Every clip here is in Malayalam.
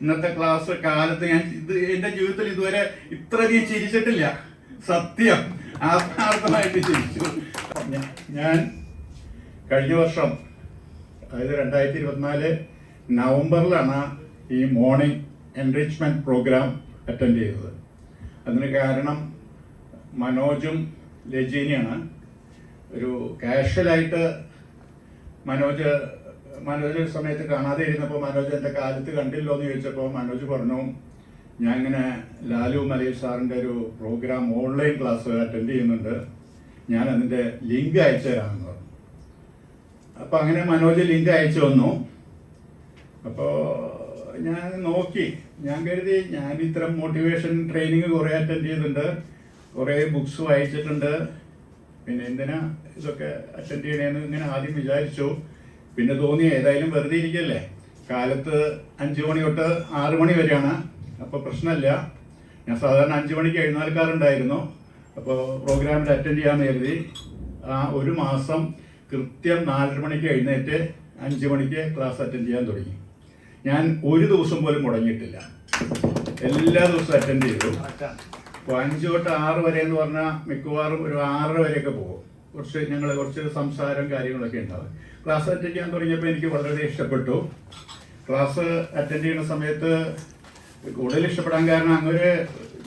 ഇന്നത്തെ ക്ലാസ് കാലത്ത് ഞാൻ ഇത് എന്റെ ജീവിതത്തിൽ ഇതുവരെ ഇത്രയധികം ചിരിച്ചിട്ടില്ല. സത്യം. ആത്മാർത്ഥമായിട്ട് ചിരിച്ചു. ഞാൻ കഴിഞ്ഞ വർഷം അതായത് രണ്ടായിരത്തി ഇരുപത്തിനാല് നവംബറിലാണ് ഈ മോർണിംഗ് എൻറിച്ച്മെന്റ് പ്രോഗ്രാം അറ്റൻഡ് ചെയ്തത്. അതിന് കാരണം മനോജും ലജീനിയാണ് ഒരു കാഷ്വലായിട്ട് മനോജ് മനോജ് ഒരു സമയത്ത് കാണാതെ ഇരുന്നപ്പോൾ മനോജ് എന്റെ കാലത്ത് കണ്ടില്ലോ എന്ന് ചോദിച്ചപ്പോൾ മനോജ് പറഞ്ഞു ഞാൻ ഇങ്ങനെ ലാലു മലയിൽ സാറിന്റെ ഒരു പ്രോഗ്രാം ഓൺലൈൻ ക്ലാസ് അറ്റൻഡ് ചെയ്യുന്നുണ്ട്. ഞാൻ അതിന്റെ ലിങ്ക് അയച്ചു തരാമെന്ന് പറഞ്ഞു. അപ്പോൾ അങ്ങനെ മനോജ് ലിങ്ക് അയച്ചു വന്നു അപ്പോൾ ഞാൻ നോക്കി. ഞാൻ കരുതി ഞാൻ ഇത്തരം മോട്ടിവേഷൻ ട്രെയിനിങ് കുറേ അറ്റൻഡ് ചെയ്തിട്ടുണ്ട്. കുറേ ബുക്സ് വായിച്ചിട്ടുണ്ട്. പിന്നെ എന്തിനാ ഇതൊക്കെ അറ്റൻഡ് ചെയ്യണേന്ന് ഇങ്ങനെ ആദ്യം വിചാരിച്ചു. പിന്നെ തോന്നി ഏതായാലും വെറുതെ ഇരിക്കല്ലേ? കാലത്ത് അഞ്ചു മണി തൊട്ട് ആറ് മണി വരെയാണ്. അപ്പോൾ പ്രശ്നമില്ല ഞാൻ സാധാരണ അഞ്ചു മണിക്ക് എഴുന്നേൽക്കാറുണ്ടായിരുന്നു. അപ്പോൾ പ്രോഗ്രാമിൽ അറ്റൻഡ് ചെയ്യാൻ കരുതി. ആ ഒരു മാസം കൃത്യം നാലര മണിക്ക് എഴുന്നേറ്റ് അഞ്ച് മണിക്ക് ക്ലാസ് അറ്റൻഡ് ചെയ്യാൻ തുടങ്ങി. ഞാൻ ഒരു ദിവസം പോലും മുടങ്ങിയിട്ടില്ല. എല്ലാ ദിവസവും അറ്റൻഡ് ചെയ്തു. അപ്പോൾ അഞ്ച് തൊട്ട് ആറ് വരെ എന്ന് പറഞ്ഞാൽ മിക്കവാറും ഒരു ആറര വരെയൊക്കെ പോകും. കുറച്ച് ഞങ്ങൾ കുറച്ച് സംസാരം കാര്യങ്ങളൊക്കെ ഉണ്ടാവും. ക്ലാസ് അറ്റൻഡ് ചെയ്യാൻ തുടങ്ങിയപ്പോൾ എനിക്ക് വളരെ ഇഷ്ടപ്പെട്ടു. ക്ലാസ് അറ്റൻഡ് ചെയ്യുന്ന സമയത്ത് കൂടുതൽ ഇഷ്ടപ്പെടാൻ കാരണം അങ്ങനെ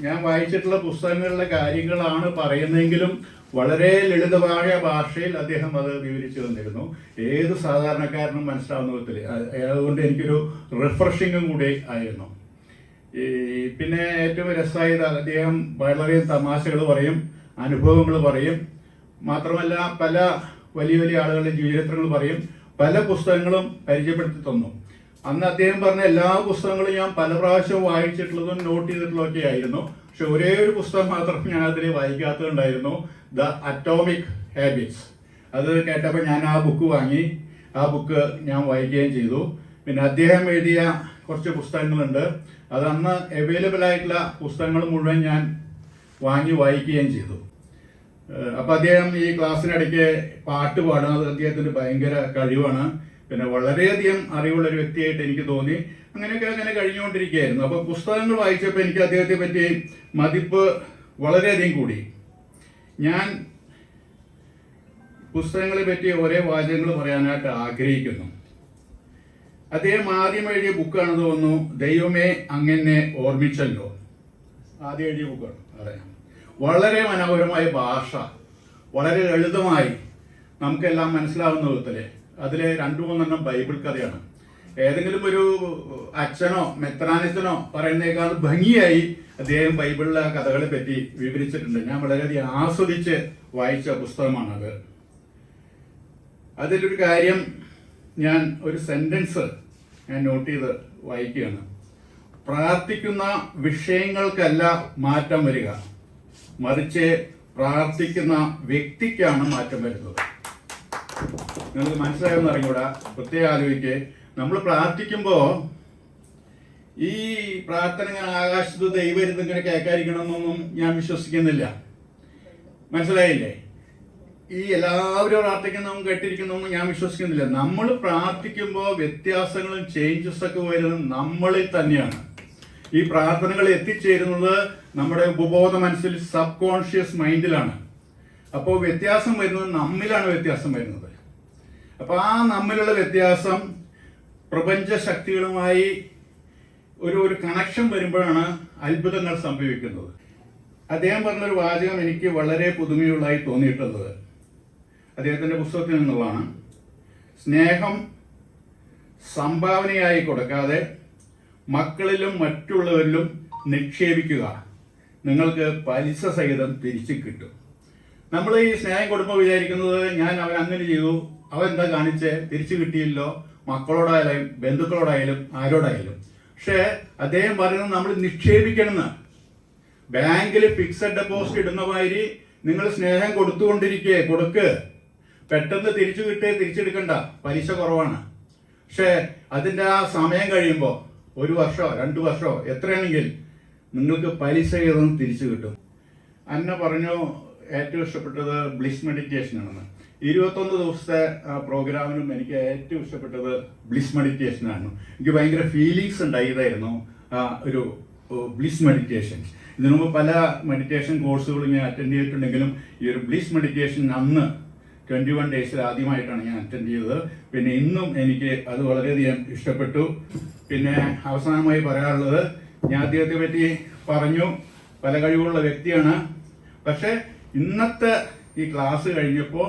ഞാൻ വായിച്ചിട്ടുള്ള പുസ്തകങ്ങളിലെ കാര്യങ്ങളാണ് പറയുന്നതെങ്കിലും വളരെ ലളിതമായ ഭാഷയിൽ അദ്ദേഹം അത് വിവരിച്ചു തന്നിരുന്നു. ഏത് സാധാരണക്കാരനും മനസ്സിലാവുന്ന വിധത്തിൽ അത് അതുകൊണ്ട് എനിക്കൊരു റിഫ്രഷിങ്ങും കൂടി ആയിരുന്നു. ഈ പിന്നെ ഏറ്റവും രസമായത് അദ്ദേഹം വളരെ തമാശകൾ പറയും അനുഭവങ്ങൾ പറയും. മാത്രമല്ല പല വലിയ വലിയ ആളുകളുടെ ജീവചരിത്രങ്ങൾ പറയും പല പുസ്തകങ്ങളും പരിചയപ്പെടുത്തി തന്നു. അന്ന് അദ്ദേഹം പറഞ്ഞ എല്ലാ പുസ്തകങ്ങളും ഞാൻ പല പ്രാവശ്യം വായിച്ചിട്ടുള്ളതും നോട്ട് ചെയ്തിട്ടുള്ളതൊക്കെ ആയിരുന്നു. പക്ഷെ ഒരേ ഒരു പുസ്തകം മാത്രം ഞാൻ അതിൽ വായിക്കാത്തതുണ്ടായിരുന്നു ദ അറ്റോമിക് ഹാബിറ്റ്സ് അത് കേട്ടപ്പോൾ ഞാൻ ആ ബുക്ക് വാങ്ങി. ആ ബുക്ക് ഞാൻ വായിക്കുകയും ചെയ്തു. പിന്നെ അദ്ദേഹം എഴുതിയ കുറച്ച് പുസ്തകങ്ങളുണ്ട്. അത് അന്ന് അവൈലബിൾ ആയിട്ടുള്ള പുസ്തകങ്ങൾ മുഴുവൻ ഞാൻ വാങ്ങി വായിക്കുകയും ചെയ്തു. ഏഹ് അപ്പൊ അദ്ദേഹം ഈ ക്ലാസ്സിനിടയ്ക്ക് പാട്ട് പാടും അത് അദ്ദേഹത്തിന്റെ ഭയങ്കര കഴിവാണ്. പിന്നെ വളരെയധികം അറിവുള്ള ഒരു വ്യക്തിയായിട്ട് എനിക്ക് തോന്നി. അങ്ങനെയൊക്കെ അങ്ങനെ കഴിഞ്ഞുകൊണ്ടിരിക്കുകയായിരുന്നു. അപ്പോൾ പുസ്തകങ്ങൾ വായിച്ചപ്പോൾ എനിക്ക് അദ്ദേഹത്തെ പറ്റി മതിപ്പ് വളരെയധികം കൂടി. ഞാൻ പുസ്തകങ്ങളെ പറ്റി ഒരേ വാചകങ്ങൾ പറയാനായിട്ട് ആഗ്രഹിക്കുന്നു. അദ്ദേഹം ആദ്യം എഴുതിയ ബുക്കാണെന്ന് തോന്നുന്നു ദൈവമേ അങ്ങനെ ഓർമ്മിച്ചല്ലോ. ആദ്യം എഴുതിയ ബുക്കാണ്. അതെ. വളരെ മനോഹരമായ ഭാഷ. വളരെ ലളിതമായി നമുക്കെല്ലാം മനസ്സിലാവുന്ന വിധത്തിൽ അതിലെ രണ്ടു മൂന്നെണ്ണം ബൈബിൾ കഥയാണ്. ഏതെങ്കിലും ഒരു അച്ഛനോ മെത്രാനച്ചനോ പറയുന്നേക്കാൾ ഭംഗിയായി അദ്ദേഹം ബൈബിളിലെ കഥകളെ പറ്റി വിവരിച്ചിട്ടുണ്ട്. ഞാൻ വളരെയധികം ആസ്വദിച്ച് വായിച്ച പുസ്തകമാണത്. അതിലൊരു കാര്യം ഞാൻ ഒരു സെന്റൻസ് ഞാൻ നോട്ട് ചെയ്ത് വായിക്കുകയാണ്. പ്രാർത്ഥിക്കുന്ന വിഷയങ്ങൾക്കല്ല മാറ്റം വരിക. മറിച്ച് പ്രാർത്ഥിക്കുന്ന വ്യക്തിക്കാണ് മാറ്റം വരുന്നത്. നിങ്ങൾക്ക് മനസ്സിലായെന്ന് അറിഞ്ഞൂടാ? പ്രത്യേകം ആലോചിക്ക്. നമ്മൾ പ്രാർത്ഥിക്കുമ്പോ ഈ പ്രാർത്ഥന ഇങ്ങനെ ആകാശത്ത് ദൈവരുന്ന് ഇങ്ങനെ കേൾക്കാതിരിക്കണമെന്നൊന്നും ഞാൻ വിശ്വസിക്കുന്നില്ല. മനസ്സിലായില്ലേ? ഈ എല്ലാവരും പ്രാർത്ഥിക്കുന്നതും കേട്ടിരിക്കുന്നതും ഞാൻ വിശ്വസിക്കുന്നില്ല. നമ്മൾ പ്രാർത്ഥിക്കുമ്പോൾ വ്യത്യാസങ്ങളും ചേഞ്ചസ് ഒക്കെ വരുന്നത് നമ്മളിൽ തന്നെയാണ്. ഈ പ്രാർത്ഥനകൾ എത്തിച്ചേരുന്നത് നമ്മുടെ ഉപബോധ മനസ്സിൽ സബ് കോൺഷ്യസ് മൈൻഡിലാണ്. അപ്പോൾ വ്യത്യാസം വരുന്നത് നമ്മിലാണ് വ്യത്യാസം വരുന്നത്. അപ്പോൾ ആ നമ്മിലുള്ള വ്യത്യാസം പ്രപഞ്ച ശക്തികളുമായി ഒരു ഒരു കണക്ഷൻ വരുമ്പോഴാണ് അത്ഭുതങ്ങൾ സംഭവിക്കുന്നത്. അദ്ദേഹം പറഞ്ഞൊരു വാചകം എനിക്ക് വളരെ പുതുമയുള്ളതായി തോന്നിയിട്ടുള്ളത്. അദ്ദേഹത്തിന്റെ പുസ്തകത്തിൽ നിന്നുള്ളതാണ്. സ്നേഹം സംഭാവനയായി കൊടുക്കാതെ മക്കളിലും മറ്റുള്ളവരിലും നിക്ഷേപിക്കുക. നിങ്ങൾക്ക് പലിശ സഹിതം തിരിച്ചു കിട്ടും. നമ്മൾ ഈ സ്നേഹം കൊടുക്കുമ്പോൾ വിചാരിക്കുന്നത് ഞാൻ അവൻ അങ്ങനെ ചെയ്തു. അവൻ എന്താ കാണിച്ചേ? തിരിച്ചു കിട്ടിയില്ലോ. മക്കളോടായാലും ബന്ധുക്കളോടായാലും ആരോടായാലും. പക്ഷേ അദ്ദേഹം പറയുന്നത് നമ്മൾ നിക്ഷേപിക്കണമെന്ന്. ബാങ്കിൽ ഫിക്സഡ് ഡെപ്പോസിറ്റ് ഇടുന്ന മാതിരി നിങ്ങൾ സ്നേഹം കൊടുത്തുകൊണ്ടിരിക്കേ കൊടുക്ക്. പെട്ടെന്ന് തിരിച്ചു കിട്ടേ തിരിച്ചെടുക്കണ്ട. പലിശ കുറവാണ്. പക്ഷേ അതിന്റെ ആ സമയം കഴിയുമ്പോൾ ഒരു വർഷമോ രണ്ട് വർഷമോ എത്രയാണെങ്കിൽ നിങ്ങൾക്ക് പലിശ ഏതെന്ന് തിരിച്ചു കിട്ടും. അന്ന പറഞ്ഞു ഏറ്റവും ഇഷ്ടപ്പെട്ടത് ബ്ലിസ് മെഡിറ്റേഷൻ ആണെന്ന് ഇരുപത്തൊന്ന് ദിവസത്തെ പ്രോഗ്രാമിനും എനിക്ക് ഏറ്റവും ഇഷ്ടപ്പെട്ടത് ബ്ലിസ് മെഡിറ്റേഷൻ ആണ് എനിക്ക് ഭയങ്കര ഫീലിങ്സ് ഉണ്ടായതായിരുന്നു ഒരു ബ്ലിസ് മെഡിറ്റേഷൻ. ഇതിനു മുമ്പ് പല മെഡിറ്റേഷൻ കോഴ്സുകളും ഞാൻ അറ്റൻഡ് ചെയ്തിട്ടുണ്ടെങ്കിലും ഈ ഒരു ബ്ലിസ് മെഡിറ്റേഷൻ അന്ന് ട്വന്റി വൺ ഡേയ്സിൽ ആദ്യമായിട്ടാണ് ഞാൻ അറ്റൻഡ് ചെയ്തത്. പിന്നെ ഇന്നും എനിക്ക് അത് വളരെയധികം ഇഷ്ടപ്പെട്ടു. പിന്നെ അവസാനമായി പറയാനുള്ളത് ഞാൻ അദ്ദേഹത്തെ പറ്റി പറഞ്ഞു. പല കഴിവുള്ള വ്യക്തിയാണ്. പക്ഷേ ഇന്നത്തെ ഈ ക്ലാസ് കഴിഞ്ഞപ്പോൾ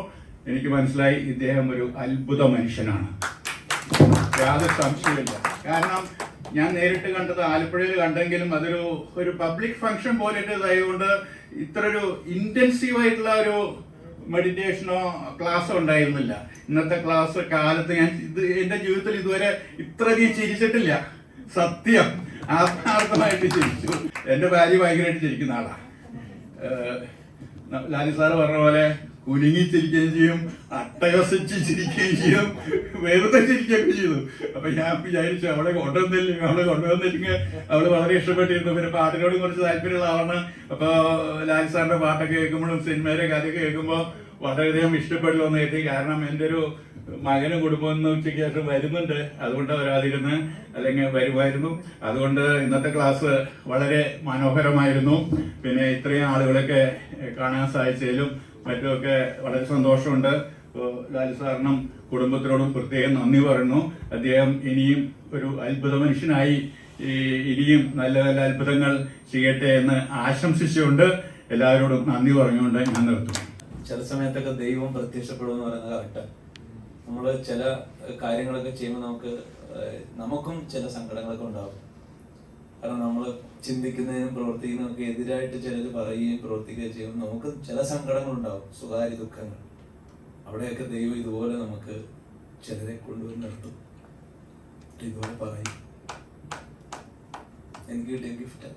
എനിക്ക് മനസ്സിലായി ഇദ്ദേഹം ഒരു അത്ഭുത മനുഷ്യനാണ്. യാതൊരു സംശയമില്ല കാരണം ഞാൻ നേരിട്ട് കണ്ടത് ആലപ്പുഴയിൽ കണ്ടെങ്കിലും അതൊരു ഒരു പബ്ലിക് ഫംഗ്ഷൻ പോലെയുള്ളതായതുകൊണ്ട് ഇത്ര ഒരു ഇന്റൻസീവ് ആയിട്ടുള്ള ഒരു മെഡിറ്റേഷനോ ക്ലാസ്സോ ഉണ്ടായിരുന്നില്ല. ഇന്നത്തെ ക്ലാസ് കാലത്ത് ഞാൻ ഇത് എന്റെ ജീവിതത്തിൽ ഇതുവരെ ഇത്രയധികം ചിരിച്ചിട്ടില്ല. സത്യം. ആത്മാർത്ഥമായിട്ട് ചിരിച്ചു. എന്റെ ഭാര്യ ഭയങ്കരമായിട്ട് ചിരിക്കുന്ന ആളാ. ലാലി സാറ് പറഞ്ഞ പോലെ കുലുങ്ങി ചിരിക്കുകയും ചെയ്യും. അട്ടഹസിച്ച് ചിരിക്കുകയും ചെയ്യും വെറുതെ ചിരിക്കുകയൊക്കെ ചെയ്തു. അപ്പൊ ഞാൻ വിചാരിച്ചു അവളെ കൊണ്ടുവന്നില്ലെങ്കിൽ അവളെ കൊണ്ടുവന്നില്ലെങ്കിൽ അവൾ വളരെ ഇഷ്ടപ്പെട്ടിരുന്നു. പിന്നെ പാട്ടിനോട് കുറച്ച് താല്പര്യമുള്ള ആളാണ്. അപ്പൊ ലാൽ സാറിന്റെ പാട്ടൊക്കെ കേൾക്കുമ്പോഴും സിനിമയുടെ കഥയൊക്കെ കേൾക്കുമ്പോൾ വളരെയധികം ഇഷ്ടപ്പെടുമെന്ന് കരുതി. കാരണം എന്റെ ഒരു മകനും കുടുംബം ഇന്ന് ഉച്ചയ്ക്ക് ശേഷം വരുന്നുണ്ട്. അതുകൊണ്ട് വരാതിരുന്ന് അല്ലെങ്കിൽ വരുമായിരുന്നു. അതുകൊണ്ട് ഇന്നത്തെ ക്ലാസ് വളരെ മനോഹരമായിരുന്നു. പിന്നെ ഇത്രയും ആളുകളൊക്കെ കാണാൻ സാധിച്ചതിലും മറ്റുമൊക്കെ വളരെ സന്തോഷമുണ്ട്. ലാലു സാറിനും കുടുംബത്തിനോടും പ്രത്യേകം നന്ദി പറയുന്നു. അദ്ദേഹം ഇനിയും ഒരു അത്ഭുത മനുഷ്യനായി ഇനിയും നല്ല നല്ല അത്ഭുതങ്ങൾ ചെയ്യട്ടെ എന്ന് ആശംസിച്ചുകൊണ്ട് എല്ലാവരോടും നന്ദി പറഞ്ഞുകൊണ്ട് ഞാൻ നിർത്തും ചില സമയത്തൊക്കെ ദൈവം പ്രത്യക്ഷപ്പെടുമെന്ന് പറയുന്നത് കറക്റ്റാണ് നമ്മൾ ചില കാര്യങ്ങളൊക്കെ ചെയ്യുമ്പോൾ നമുക്ക് നമുക്കും ചില സങ്കടങ്ങളൊക്കെ ഉണ്ടാവും. കാരണം നമ്മൾ ചിന്തിക്കുന്നതിനും പ്രവർത്തിക്കുന്നതിനൊക്കെ എതിരായിട്ട് ചിലർ പറയുകയും പ്രവർത്തിക്കുകയും ചെയ്യും. നമുക്ക് ചില സങ്കടങ്ങളുണ്ടാവും സ്വകാര്യ ദുഃഖങ്ങൾ. അവിടെയൊക്കെ ദൈവം ഇതുപോലെ നമുക്ക് ചിലരെ കൊണ്ടുവന്ന് നിർത്തും. ഇതുപോലെ പറയും. എനിക്ക് കിട്ടിയ ഗിഫ്റ്റ്